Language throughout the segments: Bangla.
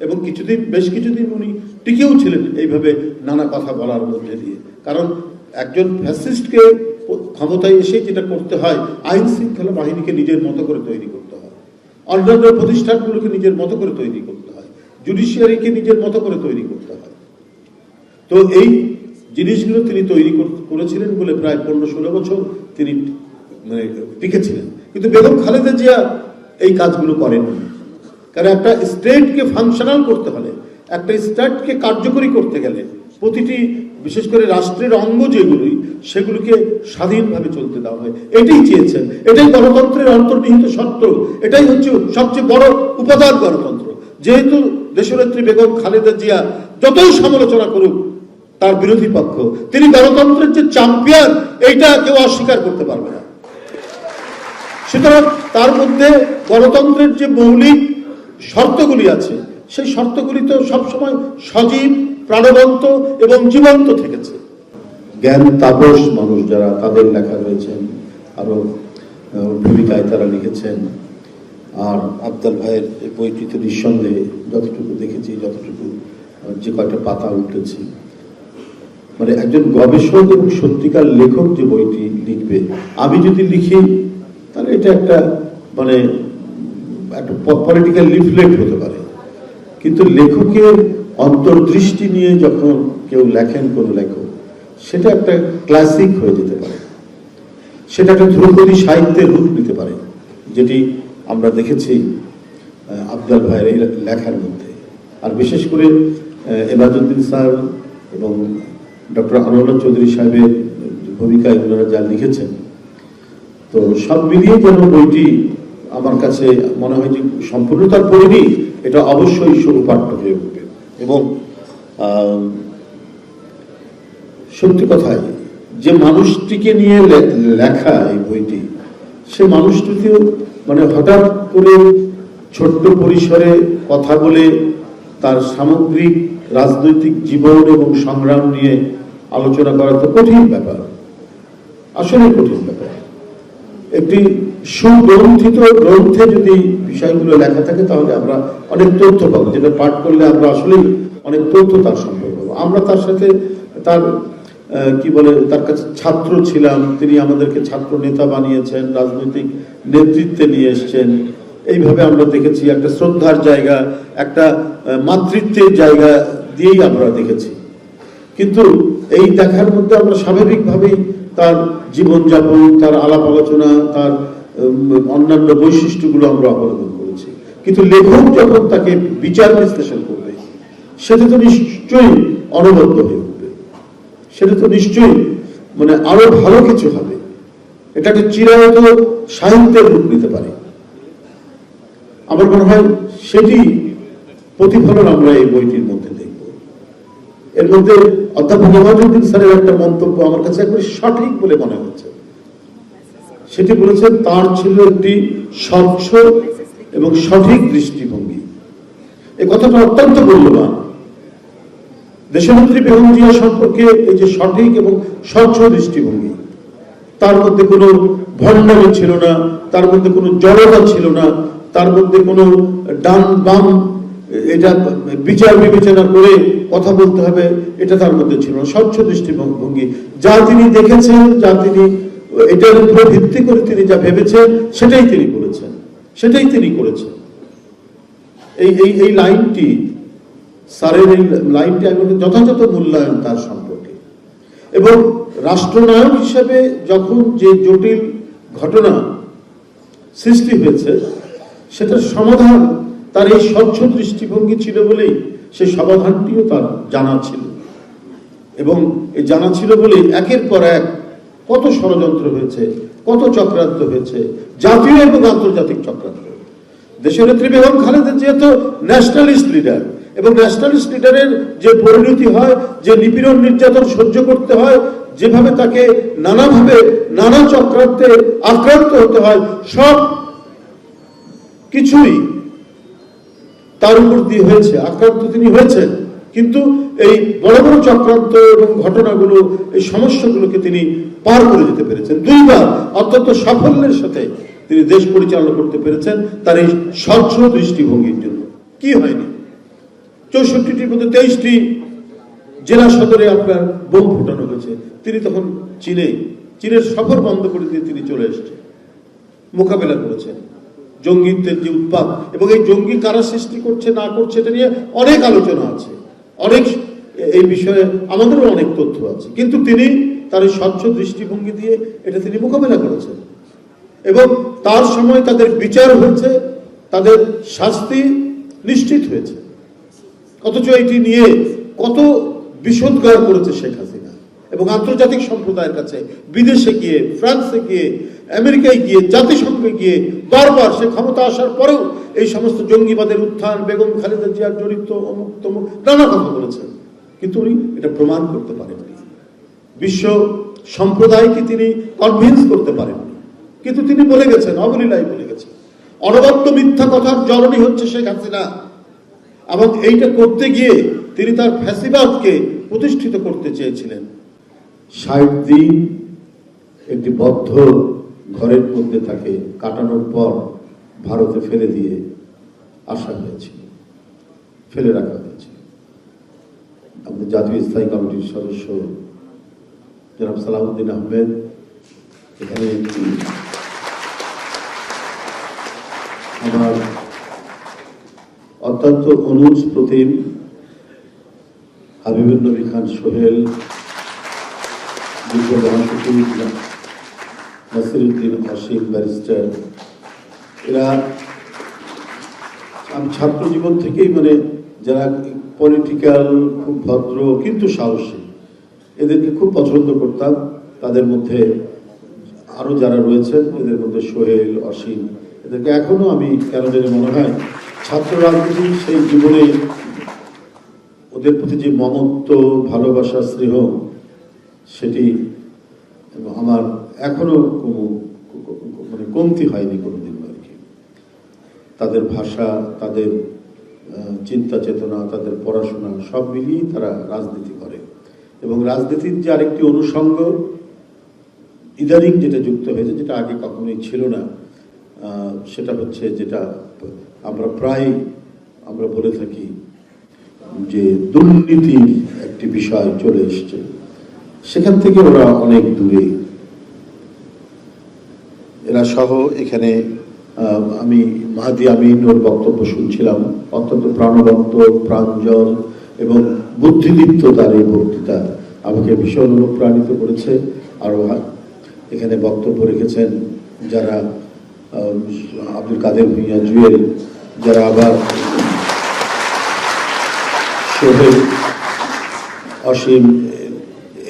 এবং কিছুদিন, বেশ কিছুদিন উনি টিকেও ছিলেন এইভাবে নানা কথা বলার মধ্যে দিয়ে। কারণ একজন ফ্যাসিস্টকে ক্ষমতায় এসে যেটা করতে হয়, আইন শৃঙ্খলা বাহিনীকে নিজের মতো করে তৈরি করতে হয়। অন্যান্য প্রতিষ্ঠানগুলোকে নিজের মতো করে তৈরি করতে হয়। জুডিশিয়ারিকে নিজের মতো করে তৈরি করতে হয়। তো এই জিনিসগুলো তিনি তৈরি করেছিলেন বলে প্রায় পনেরো ষোলো বছর তিনি মানে টিকেছিলেন। কিন্তু বেগম খালেদা জিয়া এই কাজগুলো করেননি। কারণ একটা স্টেটকে ফাংশনাল করতে হলে, একটা স্টেটকে কার্যকরী করতে গেলে প্রতিটি, বিশেষ করে রাষ্ট্রের অঙ্গ যেগুলি, সেগুলিকে স্বাধীনভাবে চলতে দেওয়া হয়। এটাই চেয়েছেন। এটাই গণতন্ত্রের অন্তর্নিহিত সত্য। এটাই হচ্ছে সবচেয়ে বড় উপাদান গণতন্ত্র। যেহেতু দেশনেত্রী বেগম খালেদা জিয়া যতই সমালোচনা করুক, তার বিরোধী পক্ষ, তিনি গণতন্ত্রের যে চ্যাম্পিয়ন এইটা কেউ অস্বীকার করতে পারবে না। সুতরাং তার মধ্যে গণতন্ত্রের যে মৌলিক শর্তগুলি আছে। সেই শর্তগুলি তো সবসময় সজীব, প্রাণবন্ত এবং জীবন্ত থেকেছে। জ্ঞান তাপস মানুষ যারা, তাদের লেখা রয়েছেন আরও ভূমিকায় তারা লিখেছেন। আর আবদাল ভাইয়ের এই বইটি নিঃসন্দেহে যতটুকু দেখেছি, যতটুকু যে কয়টা পাতা উঠেছি। মানে একজন গবেষক এবং সত্যিকার লেখক যে বইটি লিখবে, আমি যদি লিখি, তাহলে এটা একটা মানে একটা পলিটিক্যাল লিফলেট হতে পারে। কিন্তু লেখকের অন্তর্দৃষ্টি নিয়ে যখন কেউ লেখেন কোনো লেখক সেটা একটা ক্লাসিক হয়ে যেতে পারে। সেটা একটা ধ্রুপদী সাহিত্যের রূপ নিতে পারে যেটি আমরা দেখেছি আফজাল ভাইয়ের এই লেখার মধ্যে। আর বিশেষ করে আহ, এবাজউদ্দিন স্যার এবং ডক্টর আনোয়ার চৌধুরী সাহেবের ভূমিকায় ওনারা যা লিখেছেন তো সব মিলিয়ে যেন বইটি আমার কাছে মনে হয় যে সম্পূর্ণতার পরিধি এটা অবশ্যই সুপাঠ্য হয়ে উঠবে। এবং সত্যি কথাই যে মানুষটিকে নিয়ে লেখা এই বইটি, সে মানুষটিকেও মানে হঠাৎ করে ছোট্ট পরিসরে কথা বলে তার সামগ্রিক রাজনৈতিক জীবন এবং সংগ্রাম নিয়ে আলোচনা করা তো কঠিন ব্যাপার। আসলে কঠিন ব্যাপার। একটি সুগ্রন্থিত গ্রন্থে যদি বিষয়গুলো লেখা থাকে, তাহলে আমরা অনেক তথ্য পাবো। যেটা পাঠ করলে আমরা আসলেই অনেক তথ্য তার সম্পর্কে পাবো। আমরা তার সাথে তার কি বলে, তার কাছে ছাত্র ছিলাম। তিনি আমাদেরকে ছাত্র নেতা বানিয়েছেন, রাজনৈতিক নেতৃত্বে নিয়ে এসছেন। এইভাবে আমরা দেখেছি একটা শ্রদ্ধার জায়গা, একটা মাতৃত্বের জায়গা দিয়েই আমরা দেখেছি। কিন্তু এই দেখার মধ্যে আমরা স্বাভাবিকভাবেই তার জীবনযাপন, তার আলাপ আলোচনা, তার অন্যান্য বৈশিষ্ট্যগুলো আমরা অবলম্বন করেছি। কিন্তু লেখক যখন তাকে বিচার বিশ্লেষণ করবে, সেটা তো নিশ্চয়ই অনবদ্য হয়ে উঠবে। সেটা তো নিশ্চয়ই মানে আরও ভালো কিছু হবে। এটা একটা চিরায়ত সাহিত্যের রূপ নিতে পারে। আমার মনে হয় সেটি প্রতিফলন আমরা এই বইটির মধ্যে দেখব। এর মধ্যে অধ্যাপক ইমাজুদ্দিন স্যারের একটা মন্তব্য আমার কাছে একবারে সঠিক বলে মনে হচ্ছে। সেটি বলেছেন তার ছিল একটি স্বচ্ছ এবং সঠিক দৃষ্টিভঙ্গি। এ কথাটা অত্যন্ত মূল্যবান। দেশনেত্রী বেগম জিয়া সম্পর্কে এই যে সঠিক এবং স্বচ্ছ দৃষ্টিভঙ্গি, তার মধ্যে কোনো ভণ্ডামি ছিল না, তার মধ্যে কোনো জড়তা ছিল না, তার মধ্যে কোনো ডান বাম, এটা বিচার বিবেচনা করে কথা বলতে হবে, এটা তার মধ্যে ছিল না। স্বচ্ছ দৃষ্টিভঙ্গি। যা তিনি দেখেছেন, যা তিনি এটার উপর ভিত্তি করে তিনি যা ভেবেছেন, সেটাই তিনি করেছেন সেটাই তিনি করেছেন। এই এই এই লাইনটি স্যারের এই লাইনটি আমি যথাযথ মূল্যায়ন তার সম্পর্কে। এবং রাষ্ট্রনায়ক হিসেবে যখন যে জটিল ঘটনা সৃষ্টি হয়েছে, সেটার সমাধান তার এই স্বচ্ছ দৃষ্টিভঙ্গি ছিল বলেই সেই সমাধানটিও তার জানা ছিল। এবং এই জানা ছিল বলেই একের পর এক কত ষড়যন্ত্র হয়েছে, কত চক্রান্ত হয়েছে, জাতীয় এবং আন্তর্জাতিক চক্রান্ত। দেশের নেত্রী বেগম খালেদা যেহেতু ন্যাশনালিস্ট লিডার এবং ন্যাশনালিস্ট লিডারের যে পরিণতি হয়, যে নিপীড়ন নির্যাতন সহ্য করতে হয়, যেভাবে তাকে নানাভাবে, নানা চক্রান্তে আক্রান্ত হতে হয়, সব কিছুই তার উপর দিয়ে হয়েছে, আক্রান্ত তিনি হয়েছেন। কিন্তু এই বড় বড় চক্রান্ত এবং ঘটনাগুলো, এই সমস্যাগুলোকে তিনি পার করে যেতে পেরেছেন। দুইবার অত্যন্ত সাফল্যের সাথে তিনি দেশ পরিচালনা করতে পেরেছেন তার এই স্বচ্ছ দৃষ্টিভঙ্গির জন্য। কি হয়নি? চৌষট্টিটির মধ্যে তেইশটি জেলা সদরে আপনার বোম ফুটানো হয়েছে। তিনি তখন চীনে, চীনের সফর বন্ধ করে দিয়ে তিনি চলে এসেছেন। মোকাবেলা করেছেন। জঙ্গিদের যে উৎপাদ এবং এই জঙ্গি কারা সৃষ্টি করছে, না করছে, এটা নিয়ে অনেক আলোচনা আছে। অনেক এই বিষয়ে আমাদেরও অনেক তথ্য আছে। কিন্তু তিনি তার স্বচ্ছ দৃষ্টিভঙ্গি দিয়ে এটা তিনি মোকাবেলা করেছেন। এবং তার সময় তাদের বিচার হয়েছে, তাদের শাস্তি নিশ্চিত হয়েছে। অথচ এটি নিয়ে কত বিষোদ্গার করেছে শেখ হাসিনা। এবং আন্তর্জাতিক সম্প্রদায়ের কাছে বিদেশে গিয়ে, ফ্রান্সে গিয়ে, আমেরিকায় গিয়ে, জাতিসংঘে গিয়ে বারবার সে ক্ষমতা আসার পরেও এই সমস্ত জঙ্গিবাদের উত্থান, বেগম খালেদা জিয়ার জড়িত অমুক তমুক নানা কথা বলেছেন। কিন্তু উনি এটা প্রমাণ করতে পারেননি। বিশ্ব সম্প্রদায়কে তিনি কনভিন্স করতে পারেননি। কিন্তু তিনি বলে গেছেন, অবলীলায় বলে গেছেন, অনবদ্য মিথ্যা কথার জননী হচ্ছে শেখ হাসিনা। এবং এইটা করতে গিয়ে তিনি তার ফ্যাসিবাদকে প্রতিষ্ঠিত করতে চেয়েছিলেন। ষাট দিন একটি বদ্ধ ঘরের মধ্যে তাকে কাটানোর পর ভারতে ফেলে দিয়ে আসা হয়েছিল, ফেলে রাখা হয়েছে আমাদের জাতীয় স্থায়ী কমিটির সদস্য জনাব সালাউদ্দিন আহমেদ এখানে আমার অত্যন্ত অনুজ প্রতিম হাবিবুল নবী খান সোহেল নাসিরুদ্দিন অসীম ব্যারিস্টার এরা আমি ছাত্র জীবন থেকেই মানে যারা পলিটিক্যাল খুব ভদ্র কিন্তু সাহসী, এদেরকে খুব পছন্দ করতাম। তাদের মধ্যে আরও যারা রয়েছেন, এদের মধ্যে সোহেল, অসীম, এদেরকে এখনও আমি কেন জানি মনে হয় ছাত্র রাজনীতির সেই জীবনে ওদের প্রতি যে মমত্ব, ভালোবাসা, স্নেহ সেটি এবং আমার এখনও কোনো মানে কমতি হয়নি কোনোদিন আর কি। তাদের ভাষা, তাদের চিন্তা চেতনা, তাদের পড়াশোনা সব মিলিয়েই তারা রাজনীতি করে। এবং রাজনীতির যে আরেকটি অনুষঙ্গ, ইদানিং যেটা যুক্ত হয়েছে, যেটা আগে কখনোই ছিল না সেটা হচ্ছে যেটা আমরা প্রায়, আমরা বলে থাকি যে দুর্নীতির একটি বিষয় চলে এসছে। সেখান থেকে ওরা অনেক দূরে। এরা সহ এখানে আমি মাহাদি আমিন ওর বক্তব্য শুনছিলাম। অত্যন্ত প্রাণবন্ত প্রাঞ্জল এবং বুদ্ধিদীপ্ত তার এই বক্তৃতা আমাকে ভীষণ অনুপ্রাণিত করেছে। আরও এখানে বক্তব্য রেখেছেন যারা আব্দুল কাদের ভুইয়া জুয়েল, যারা আবার অসীম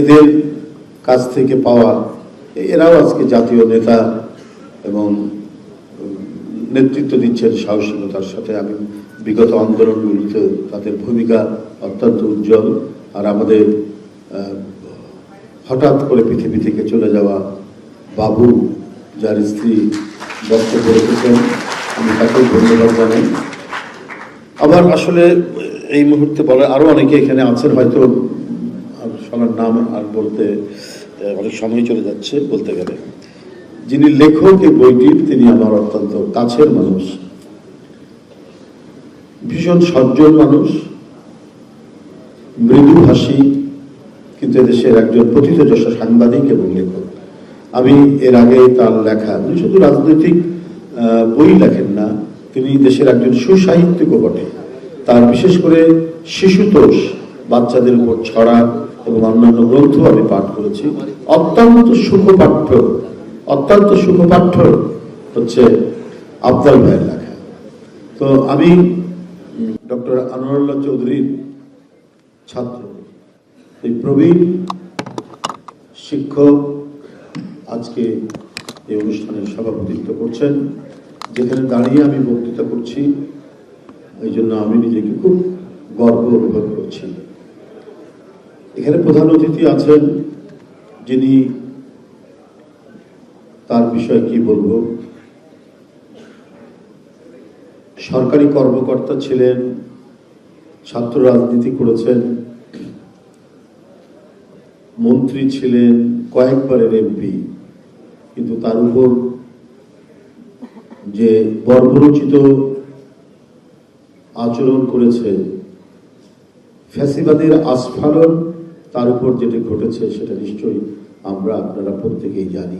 এদের কাছ থেকে পাওয়া এরাও আজকে জাতীয় নেতা এবং নেতৃত্ব দিচ্ছেন সাহসিকতার সাথে। আমি বিগত আন্দোলনগুলিতে তাদের ভূমিকা অত্যন্ত উজ্জ্বল আর আমাদের হঠাৎ করে পৃথিবী থেকে চলে যাওয়া বাবু, যার স্ত্রী বক্তব্য রেখেছেন, আমি তাকে ধন্যবাদ জানাই। আবার আসলে এই মুহূর্তে বলে আরও অনেকে এখানে আছেন, হয়তো সবার নাম আর বলতে অনেক সময় চলে যাচ্ছে বলতে গেলে। যিনি লেখক এই বইটির তিনি আমার অত্যন্ত কাছের মানুষ। ভীষণ সজ্জন মানুষ। মৃদুভাষী কিন্তু এদেশের একজন প্রথিতযশা সাংবাদিক এবং লেখক। আমি এর আগে তার লেখা উনি শুধু রাজনৈতিক বই লেখেন না, তিনি দেশের একজন সুসাহিত্যিকও বটে। তার বিশেষ করে শিশুতোষ, বাচ্চাদের উপর ছড়া এবং অন্যান্য গ্রন্থ আমি পাঠ করেছি। অত্যন্ত সুখপাঠ্য অত্যন্ত সুখপাঠ্য হচ্ছে আফজাল ভাইয়ের লেখা। তো আমি ডক্টর আনোয়ারুল্লাহ চৌধুরীর ছাত্র, এই প্রবীণ শিক্ষক আজকে এই অনুষ্ঠানের সভাপতিত্ব করছেন, যেখানে দাঁড়িয়ে আমি বক্তৃতা করছি। এই জন্য আমি নিজেকে খুব গর্ব অনুভব করছি। এখানে প্রধান অতিথি আছেন যিনি তার বিষয়ে কি বলব? সরকারি কর্মকর্তা ছিলেন, ছাত্র রাজনীতি করেছেন, মন্ত্রী ছিলেন, কয়েকবারের এমপি, কিন্তু তার উপর যে বর্বরচিত আচরণ করেছে, ফ্যাসিবাদের আস্ফালন তার উপর যেটা ঘটেছে সেটা নিশ্চয়ই আমরা আপনারা প্রত্যেকেই জানি।